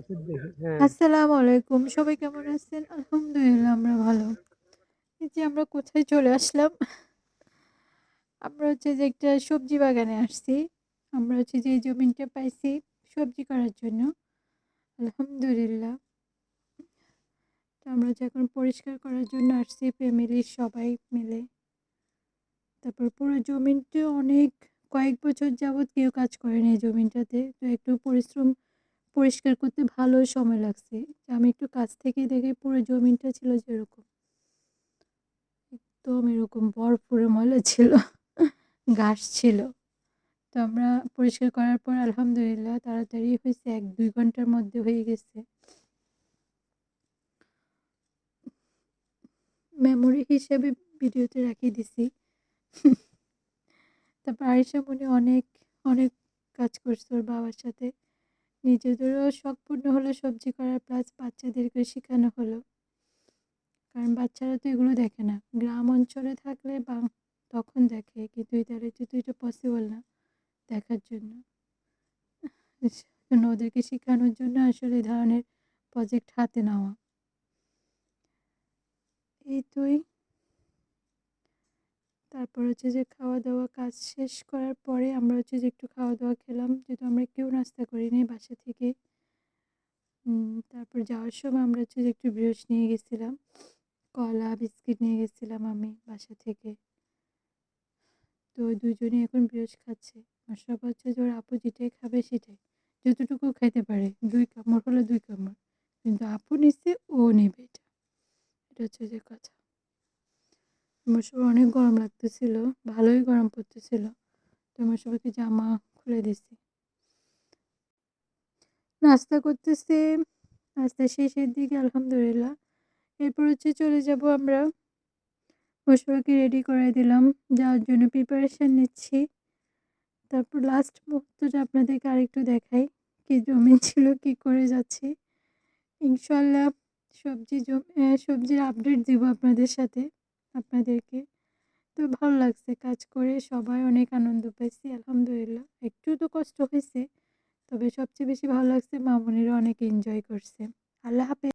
হ্যাঁ। আসসালামু আলাইকুম। সবাই কেমন আছেন? আলহামদুলিল্লাহ, আমরা ভালো। যে আমরা কোথায় চলে আসলাম? আমরা হচ্ছে যে একটা সবজি বাগানে আসছি। আমরা হচ্ছে যে জমিনটা পাইছি সবজি করার জন্য। আলহামদুলিল্লাহ। আমরা এখন পরিষ্কার করার জন্য আসছি ফ্যামিলির সবাই মিলে। তারপর পুরো জমিনটা অনেক, কয়েক বছর যাবৎ কেউ কাজ করেনি জমিনটাতে। তো একটু পরিশ্রম পরিষ্কার করতে ভালো সময় লাগছে। আমি একটু কাছ থেকে দেখি পুরো জমিনটা ছিল যেরকম একদম এরকম ভরপুরে ময়লা ছিল, ঘাস ছিল। তো আমরা পরিষ্কার করার পর আলহামদুলিল্লাহ তাড়াতাড়ি হয়েছে এক দুই ঘণ্টার মধ্যে হয়ে গেছে। মেমোরি হিসেবে ভিডিওতে রাখিয়ে দিছি। তারপর আয়েশা মনি অনেক, অনেক কাজ করছে ওর বাবার সাথে। নিজেদেরও শখ পূর্ণ হলো সবজি করার প্লাস বাচ্চাদেরকে শেখানো হলো। কারণ বাচ্চারা তো এগুলো দেখে না। গ্রাম অঞ্চলে থাকলে বা তখন দেখে, কিন্তু ইতালিতে তো এটা পসিবল না দেখার জন্য। ওদেরকে শেখানোর জন্য আসলে এই ধরনের প্রজেক্ট হাতে নেওয়া। এই তোই। তারপর হচ্ছে যে খাওয়া-দাওয়া কাজ শেষ করার পরে আমরা হচ্ছে যে একটু খাওয়া-দাওয়া খেলাম। যেহেতু আমরা কেউ নাস্তা করিনি বাসা থেকে। তারপর যাওয়ার সময় আমরা হচ্ছে যে একটু ব্রেড নিয়ে গেছিলাম। কলা, বিস্কিট নিয়ে গেছিলাম আমি বাসা থেকে। তো দুজনেই এখন ব্রেড খাচ্ছে। মাশরাফা হচ্ছে যে ওর আপু যেটাই খাবে সেটাই। যতটুকু খাইতে পারে দুই কামড় হলে দুই কামড়। কিন্তু আপু নিছে ও নেবে এটা। এটা হচ্ছে যে কথা। আমার অনেক গরম লাগতেছিল। ভালোই গরম পড়তেছিল। তো আমরা সবাইকে জামা খুলে দিছি। নাস্তা করতেছি। নাস্তা শেষের দিকে আলহামদুলিল্লাহ। এরপর হচ্ছে চলে যাব আমরা। ওর রেডি করাই দিলাম। যাওয়ার জন্য প্রিপারেশন নিচ্ছি। তারপর লাস্ট মুহূর্তটা আপনাদেরকে আরেকটু দেখাই। কি জমিন ছিল, কি করে যাচ্ছি। ইনশাল্লাহ সবজি জম সবজির আপডেট দিব আপনাদের সাথে, আপনাদেরকে। তো ভালো লাগছে কাজ করে, সবাই অনেক আনন্দ পাইছি, আলহামদুলিল্লাহ। একটু তো কষ্ট হয়েছে তবে সবচেয়ে বেশি ভালো লাগছে মামনিরা অনেক এনজয় করছে। আল্লাহ হাফেজ।